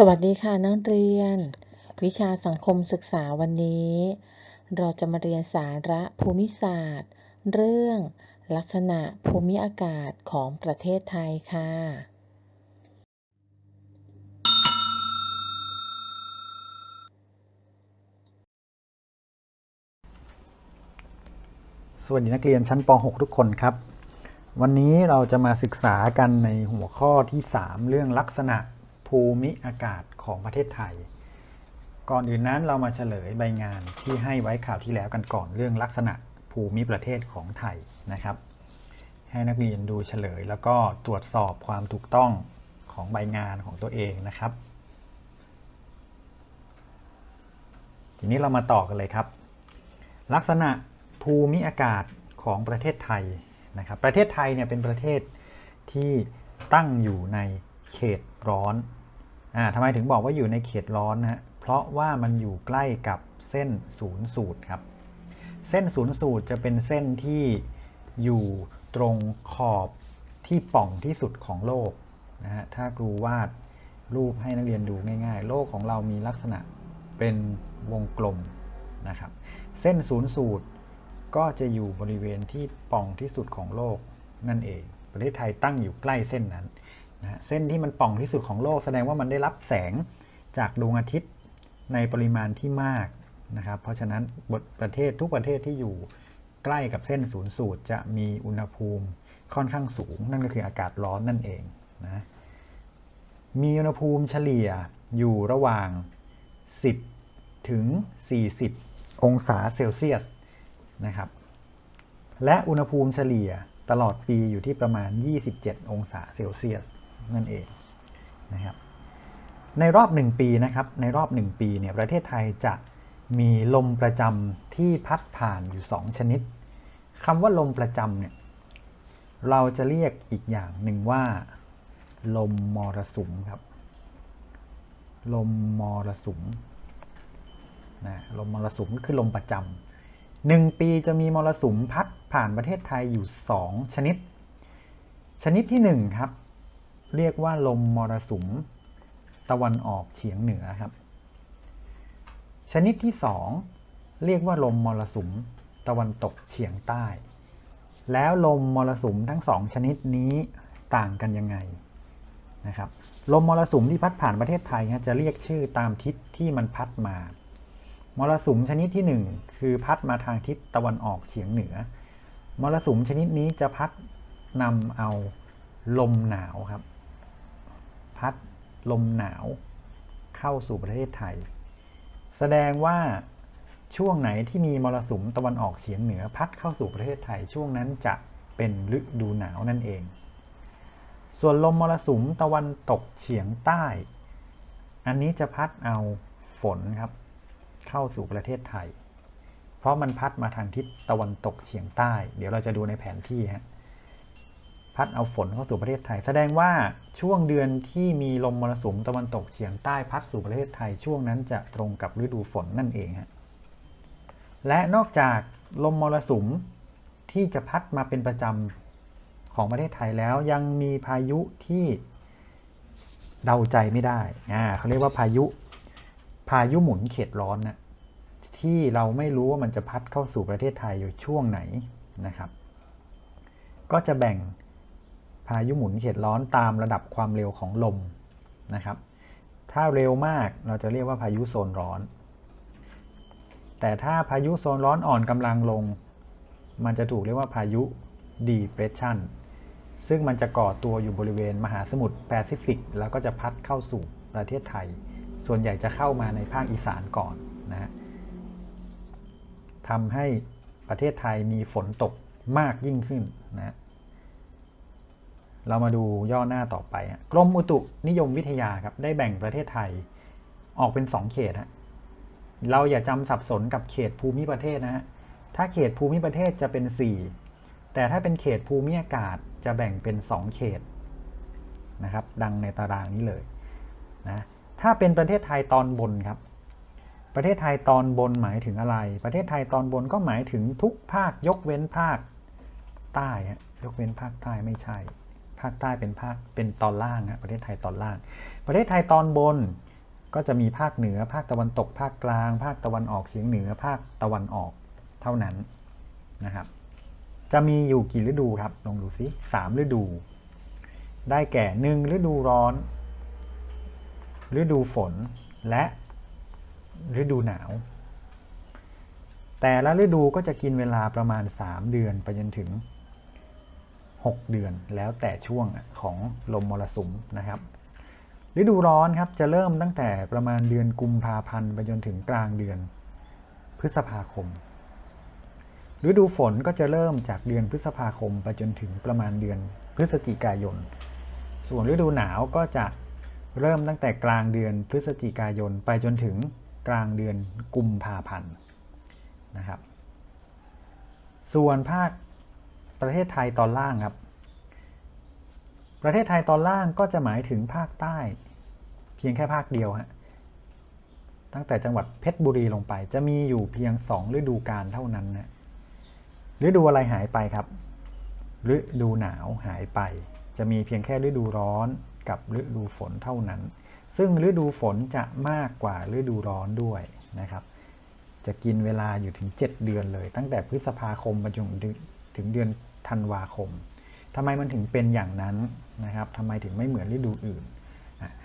สวัสดีค่ะนักเรียน วิชาสังคมศึกษาวันนี้ เราจะมาเรียนสาระภูมิศาสตร์ เรื่อง ลักษณะภูมิอากาศของประเทศไทยค่ะ สวัสดีนักเรียนชั้นป .6 ทุกคนครับ วันนี้เราจะมาศึกษากันในหัวข้อที่ 3 เรื่องลักษณะ ภูมิอากาศของประเทศไทย ก่อนอื่นนั้นเรามาเฉลยใบงานที่ให้ไว้ข่าวที่แล้วกันก่อนเรื่องลักษณะภูมิประเทศของไทยนะครับ ให้นักเรียนดูเฉลย แล้วก็ตรวจสอบความถูกต้องของใบงานของตัวเองนะครับ ทีนี้เรามาต่อกันเลยครับ ลักษณะภูมิอากาศของประเทศไทยนะครับ ประเทศไทยเนี่ยเป็นประเทศที่ตั้งอยู่ในเขตร้อน อ่าทำไมถึงบอกว่าอยู่ในเขตร้อนนะฮะเพราะว่ามันอยู่ใกล้กับเส้นศูนย์สูตรครับ เส้นศูนย์สูตรจะเป็นเส้นที่อยู่ตรงขอบที่ป่องที่สุดของโลกนะฮะถ้าครูวาดรูปให้นักเรียนดูง่าย ๆ โลกของเรามีลักษณะเป็นวงกลมนะครับ เส้นศูนย์สูตรก็จะอยู่บริเวณที่ป่องที่สุดของโลกนั่นเอง ประเทศไทยตั้งอยู่ใกล้เส้นนั้น นะเส้นที่มันป่องที่สุดของโลกแสดงว่ามันได้รับแสงจากดวงอาทิตย์ในปริมาณที่มากนะครับ เพราะฉะนั้นบทประเทศทุกประเทศที่อยู่ใกล้กับเส้นศูนย์สูตรจะมีอุณหภูมิค่อนข้างสูง นั่นก็คืออากาศร้อนนั่นเองนะมีอุณหภูมิเฉลี่ยอยู่ระหว่าง 10 ถึง 40 องศาเซลเซียสนะครับ และอุณหภูมิเฉลี่ยตลอดปีอยู่ที่ประมาณ 27 องศาเซลเซียส นั่นเองนะครับ ในรอบ 1 ปีนะครับ ในรอบ 1 ปีเนี่ยประเทศไทยจะมีลมประจำที่พัดผ่านอยู่ 2 ชนิดคำว่าลมประจำเนี่ยเราจะเรียกอีกอย่างหนึ่งว่า ลมมรสุมครับ ลมมรสุมนะลมมรสุมก็คือลมประจำหนึ่งปีจะมีมรสุมพัดผ่านประเทศไทยอยู่ 2 ชนิด ชนิดที่ 1 ครับ เรียกว่าลมมรสุม ตะวันออกเฉียงเหนือครับ ชนิดที่ 2 เรียกว่าลมมรสุม ตะวันตกเฉียงใต้ แล้วลมมรสุมทั้งสองชนิดนี้ต่างกันยังไงนะครับลมมรสุมที่พัดผ่านประเทศไทยจะเรียกชื่อตามทิศที่มันพัดมามรสุมชนิดที่ 1 คือพัดมาทางทิศตะวันออกเฉียงเหนือมรสุมชนิดนี้จะพัดนำเอาลมหนาวครับ พัดลมหนาวเข้าสู่ประเทศไทย แสดงว่าช่วงไหนที่มีมรสุมตะวันออกเฉียงเหนือพัดเข้าสู่ประเทศไทย ช่วงนั้นจะเป็นฤดูหนาวนั่นเอง ส่วนลมมรสุมตะวันตกเฉียงใต้ อันนี้จะพัดเอาฝนครับ เข้าสู่ประเทศไทย เพราะมันพัดมาทางทิศตะวันตกเฉียงใต้ เดี๋ยวเราจะดูในแผนที่ฮะ พัดเอาฝนเข้าสู่ประเทศไทย แสดงว่าช่วงเดือนที่มีลมมรสุมตะวันตกเฉียงใต้พัดสู่ประเทศไทยช่วงนั้นจะตรงกับฤดูฝนนั่นเองฮะและนอกจากลมมรสุมที่จะพัดมาเป็นประจำของประเทศไทยแล้วยังมีพายุที่เดาใจไม่ได้อ่าเขาเรียกว่าพายุ พายุหมุนเขตร้อนนะที่เราไม่รู้ว่ามันจะพัดเข้าสู่ประเทศไทยอยู่ช่วงไหนนะครับ ก็จะแบ่ง พายุหมุนเขตร้อนตามระดับความเร็วของลมนะครับ ถ้าเร็วมากเราจะเรียกว่าพายุโซนร้อน แต่ถ้าพายุโซนร้อนอ่อนกำลังลง มันจะถูกเรียกว่าพายุ depression ซึ่งมันจะก่อตัวอยู่บริเวณมหาสมุทรแปซิฟิก แล้วก็จะพัดเข้าสู่ประเทศไทย ส่วนใหญ่จะเข้ามาในภาคอีสานก่อนนะฮะทำให้ประเทศไทยมีฝนตกมากยิ่งขึ้นนะ เรามาดูย่อหน้าต่อไปกรมอุตุนิยมวิทยาครับได้แบ่งประเทศไทยออกเป็น 2 เขตฮะเราอย่าจำสับสนกับเขตภูมิประเทศนะฮะถ้าเขตภูมิประเทศจะเป็น 4 แต่ถ้าเป็นเขตภูมิอากาศจะแบ่งเป็น 2 เขตนะครับ ดังในตารางนี้เลยนะถ้าเป็นประเทศไทยตอนบนครับ ประเทศไทยตอนบนหมายถึงอะไร ประเทศไทยตอนบนก็หมายถึงทุกภาคยกเว้นภาคใต้ฮะยกเว้นภาคใต้ไม่ใช่ ภาคใต้เป็นภาคเป็นตอนล่างฮะประเทศไทยตอนล่าง ประเทศไทยตอนบนก็จะมีภาคเหนือ ภาคตะวันตก ภาคกลาง ภาคตะวันออกเฉียงเหนือ ภาคตะวันออกเท่านั้นนะครับ จะมีอยู่กี่ฤดูครับ ลองดูซิสามฤดู ได้แก่หนึ่งฤดูร้อน ฤดูฝน และฤดูหนาว แต่ละฤดูก็จะกินเวลาประมาณ 3 เดือนไปจนถึง 6 เดือนแล้วแต่ช่วงของลมมรสุมนะครับ ฤดูร้อนครับจะเริ่มตั้งแต่ประมาณเดือนกุมภาพันธ์ไปจนถึงกลางเดือนพฤษภาคม ฤดูฝนก็จะเริ่มจากเดือนพฤษภาคมไปจนถึงประมาณเดือนพฤศจิกายน ส่วนฤดูหนาวก็จะเริ่มตั้งแต่กลางเดือนพฤศจิกายนไปจนถึงกลางเดือนกุมภาพันธ์นะครับ ส่วนภาค ประเทศไทยตอนล่างครับ ประเทศไทยตอนล่างก็จะหมายถึงภาคใต้ เพียงแค่ภาคเดียวฮะตั้งแต่จังหวัดเพชรบุรีลงไป จะมีอยู่เพียงสองฤดูกาลเท่านั้นนะฤดูอะไรหายไปครับ ฤดูหนาวหายไป จะมีเพียงแค่ฤดูร้อนกับฤดูฝนเท่านั้น ซึ่งฤดูฝนจะมากกว่าฤดูร้อนด้วยนะครับ จะกินเวลาอยู่ถึง 7 เดือนเลย ตั้งแต่พฤษภาคมไปจนถึงเดือน ธันวาคมทำไมมันถึงเป็นอย่างนั้นนะครับทำไมถึงไม่เหมือนฤดูอื่น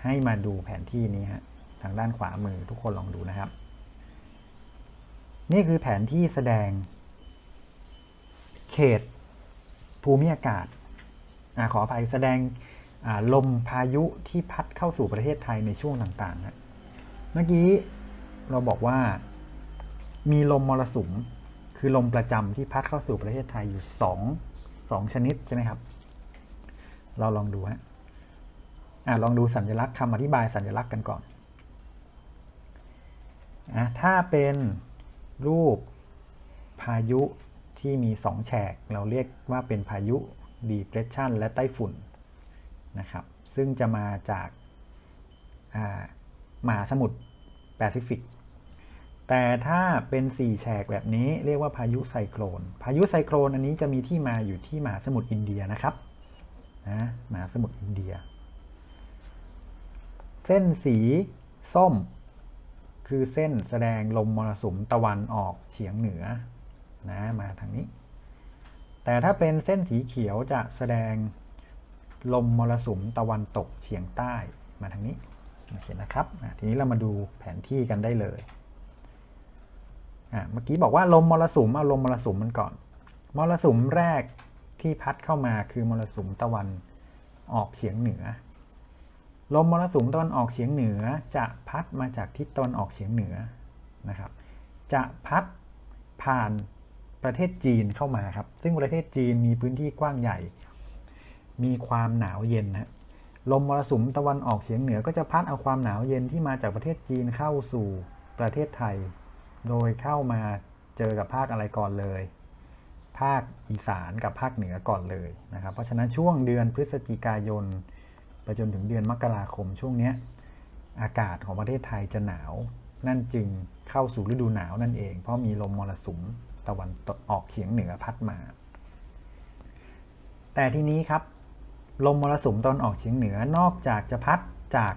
ให้มาดูแผนที่นี้ฮะทางด้านขวามือทุกคนลองดูนะครับ นี่คือแผนที่แสดง เขตภูมิอากาศอขออภัยแสดงลมพายุที่พัดเข้าสู่ประเทศไทยในช่วงต่างๆนะเมื่อกี้เราบอกว่ามีลมมรสุมคือลมประจำที่พัดเข้าสู่ประเทศไทยอยู่ส องสองชนิดใช่ไหมครับ เราลองดูฮะอะลองดูสัญลักษณ์คำอธิบายสัญลักษณ์กันก่อนอะถ้าเป็นรูปพายุที่มีสองแฉก เราเรียกว่าเป็นพายุ depression และไต้ฝุ่นนะครับ ซึ่งจะมาจากมหาสมุทรแปซิฟิก แต่ถ้าเป็น 4 แฉกแบบนี้เรียกว่าพายุไซโคลนพายุไซโคลนอันนี้จะมีที่มาอยู่ที่มหาสมุทรอินเดียนะครับนะมหาสมุทรอินเดีย เส้นสีส้ม คือเส้นแสดงลมมรสุมตะวันออกเฉียงเหนือนะมาทางนี้ แต่ถ้าเป็นเส้นสีเขียวจะแสดงลมมรสุมตะวันตกเฉียงใต้มาทางนี้โอเคนะครับทีนี้เรามาดูแผนที่กันได้เลย เมื่อกี้บอกว่าลมมรสุมเอาลมมรสุมมันก่อน มรสุมแรกที่พัดเข้ามาคือมรสุมตะวันออกเฉียงเหนือ ลมมรสุมตะวันออกเฉียงเหนือจะพัดมาจากทิศตะวันออกเฉียงเหนือนะครับ จะพัดผ่านประเทศจีนเข้ามาครับ ซึ่งประเทศจีนมีพื้นที่กว้างใหญ่ มีความหนาวเย็นนะลมมรสุมตะวันออกเฉียงเหนือก็จะพัดเอาความหนาวเย็นที่มาจากประเทศจีนเข้าสู่ประเทศไทย โดยเข้ามาเจอกับภาคอะไรก่อนเลย ภาคอีสานกับภาคเหนือก่อนเลยนะครับ เพราะฉะนั้นช่วงเดือนพฤศจิกายนไปจนถึงเดือนมกราคมช่วงนี้อากาศของประเทศไทยจะหนาว นั่นจึงเข้าสู่ฤดูหนาวนั่นเอง เพราะมีลมมรสุมตะวันออกเฉียงเหนือพัดมา แต่ทีนี้ครับ ลมมรสุมตะวันออกเฉียงเหนือนอกจากจะพัดจาก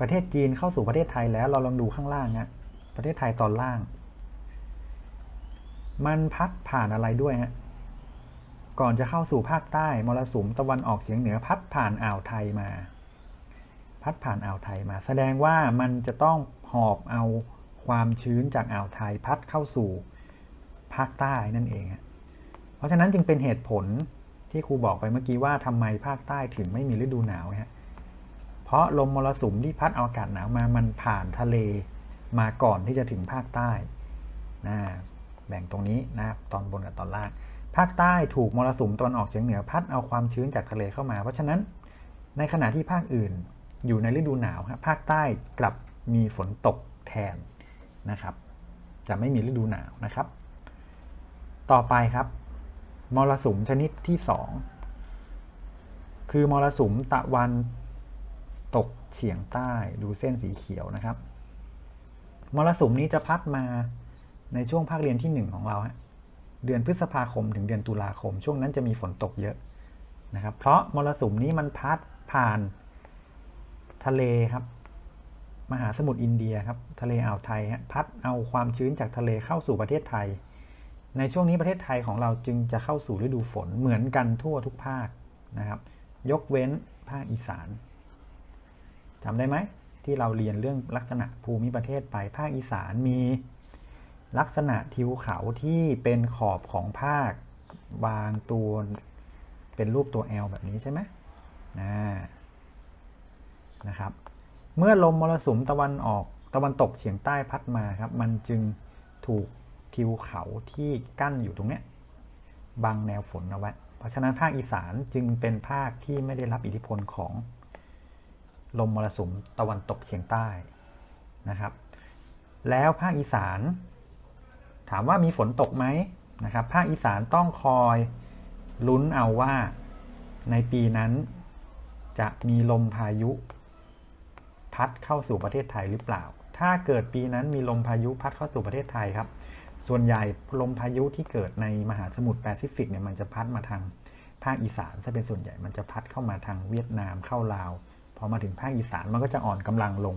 ประเทศจีนเข้าสู่ประเทศไทยแล้วเราลองดูข้างล่างฮะ ประเทศไทยตอนล่าง มันพัดผ่านอะไรด้วยฮะก่อนจะเข้าสู่ภาคใต้มรสุมตะวันออกเฉียงเหนือพัดผ่านอ่าวไทยมา พัดผ่านอ่าวไทยมา แสดงว่ามันจะต้องหอบเอาความชื้นจากอ่าวไทยพัดเข้าสู่ภาคใต้นั่นเอง เพราะฉะนั้นจึงเป็นเหตุผลที่ครูบอกไปเมื่อกี้ว่าทำไมภาคใต้ถึงไม่มีฤดูหนาวฮะเพราะลมมรสุมที่พัดเอาอากาศหนาวมามันผ่านทะเล มาก่อนที่จะถึงภาคใต้นะแบ่งตรงนี้นะตอนบนกับตอนล่าง ภาคใต้ถูกมรสุมตอนออกเฉียงเหนือพัดเอาความชื้นจากทะเลเข้ามา เพราะฉะนั้นในขณะที่ภาคอื่นอยู่ในฤดูหนาวครับภาคใต้กลับมีฝนตกแทนนะครับ จะไม่มีฤดูหนาวนะครับ ต่อไปครับมรสุมชนิดที่ 2 คือมรสุมตะวันตกเฉียงใต้ดูเส้นสีเขียวนะครับ มรสุมนี้จะพัดมาในช่วงภาคเรียนที่ 1 ของเราฮะเดือนพฤษภาคมถึงเดือนตุลาคม ช่วงนั้นจะมีฝนตกเยอะนะครับ เพราะมรสุมนี้มันพัดผ่านทะเลครับ มหาสมุทรอินเดียครับ ทะเลอ่าวไทยฮะพัดเอาความชื้นจากทะเลเข้าสู่ประเทศไทย ในช่วงนี้ประเทศไทยของเราจึงจะเข้าสู่ฤดูฝนเหมือนกันทั่วทุกภาคนะครับ ยกเว้นภาคอีสานจำได้ไหม ที่เราเรียนเรื่องลักษณะภูมิประเทศไปภาคอีสานมีลักษณะทิวเขาที่เป็นขอบของภาควางตัวเป็นรูปตัว L แบบนี้ใช่ไหมนะนะครับ เมื่อลมมรสุมตะวันออกตะวันตกเฉียงใต้พัดมาครับ มันจึงถูกทิวเขาที่กั้นอยู่ตรงเนี้ยบังแนวฝนเอาไว้ เพราะฉะนั้นภาคอีสานจึงเป็นภาคที่ไม่ได้รับอิทธิพลของ ลมมรสุมตะวันตกเฉียงใต้นะครับ แล้วภาคอีสาน ถามว่ามีฝนตกไหมนะครับ ภาคอีสานต้องคอยลุ้นเอาว่าในปีนั้นจะมีลมพายุ พัดเข้าสู่ประเทศไทยหรือเปล่า ถ้าเกิดปีนั้นมีลมพายุพัดเข้าสู่ประเทศไทยครับ ส่วนใหญ่ลมพายุที่เกิดในมหาสมุทรแปซิฟิกเนี่ยมันจะพัดมาทางภาคอีสานซะเป็นส่วนใหญ่มันจะพัดเข้ามาทางเวียดนามเข้าลาว พอมาถึงภาคอีสานมันก็จะอ่อนกำลังลง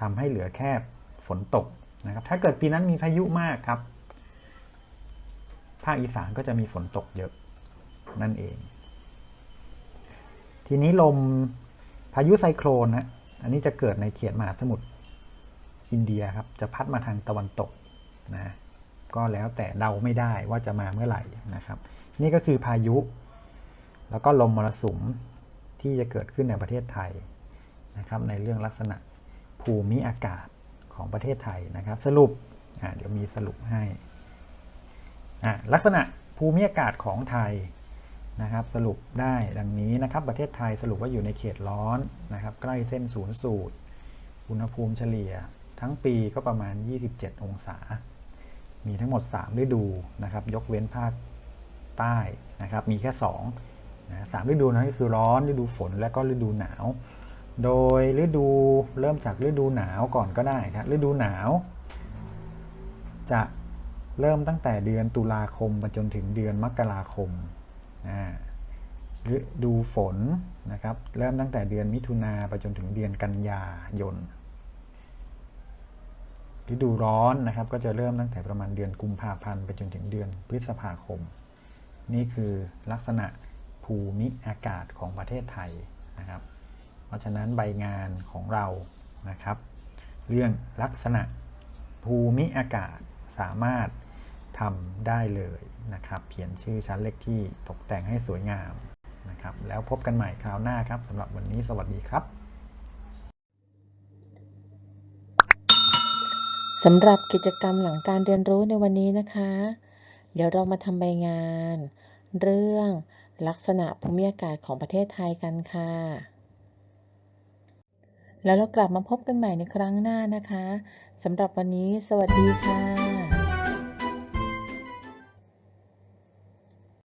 ทำให้เหลือแค่ฝนตกนะครับถ้าเกิดปีนั้นมีพายุมากครับ ภาคอีสานก็จะมีฝนตกเยอะนั่นเอง ทีนี้ลมพายุไซโครนนะอันนี้จะเกิดในเขตมหาสมุทรอินเดียครับจะพัดมาทางตะวันตกนะก็แล้วแต่เดาไม่ได้ว่าจะมาเมื่อไหร่นะครับ นี่ก็คือพายุ แล้วก็ลมมรสุม ที่จะเกิดขึ้นในประเทศไทยนะครับในเรื่องลักษณะภูมิอากาศของประเทศไทยนะครับ สรุปเดี๋ยวมีสรุปให้ลักษณะภูมิอากาศของไทยนะครับสรุปได้ดังนี้นะครับประเทศไทยสรุปว่าอยู่ในเขตร้อนนะครับใกล้เส้นศูนย์สูตร อุณหภูมิเฉลี่ย ทั้งปีก็ประมาณ 27 องศา มีทั้งหมด 3 ฤดูนะครับยกเว้นภาคใต้นะครับมีแค่ 2 นะสามฤดูนั้นก็คือร้อนฤดูฝนและก็ฤดูหนาว โดยฤดูเริ่มจากฤดูหนาวก่อนก็ได้ครับฤดูหนาว จะเริ่มตั้งแต่เดือนตุลาคมไปจนถึงเดือนมกราคมฤดูฝนนะครับเริ่มตั้งแต่เดือนมิถุนาไปจนถึงเดือนกันยายนฤดูร้อนนะครับก็จะเริ่มตั้งแต่ประมาณเดือนกุมภาพันธ์ไปจนถึงเดือนพฤษภาคม นี่คือลักษณะ ภูมิอากาศของประเทศไทยนะครับ เพราะฉะนั้นใบงานของเรานะครับ เรื่องลักษณะภูมิอากาศสามารถทำได้เลยนะครับ เขียนชื่อชั้นเลขที่ตกแต่งให้สวยงามนะครับ แล้วพบกันใหม่คราวหน้าครับสำหรับวันนี้สวัสดีครับสำหรับกิจกรรมหลังการเรียนรู้ในวันนี้นะคะ เดี๋ยวเรามาทำใบงาน เรื่อง ลักษณะภูมิอากาศของประเทศไทยกันค่ะ แล้วเรากลับมาพบกันใหม่ในครั้งหน้านะคะสำหรับวันนี้ สวัสดีค่ะ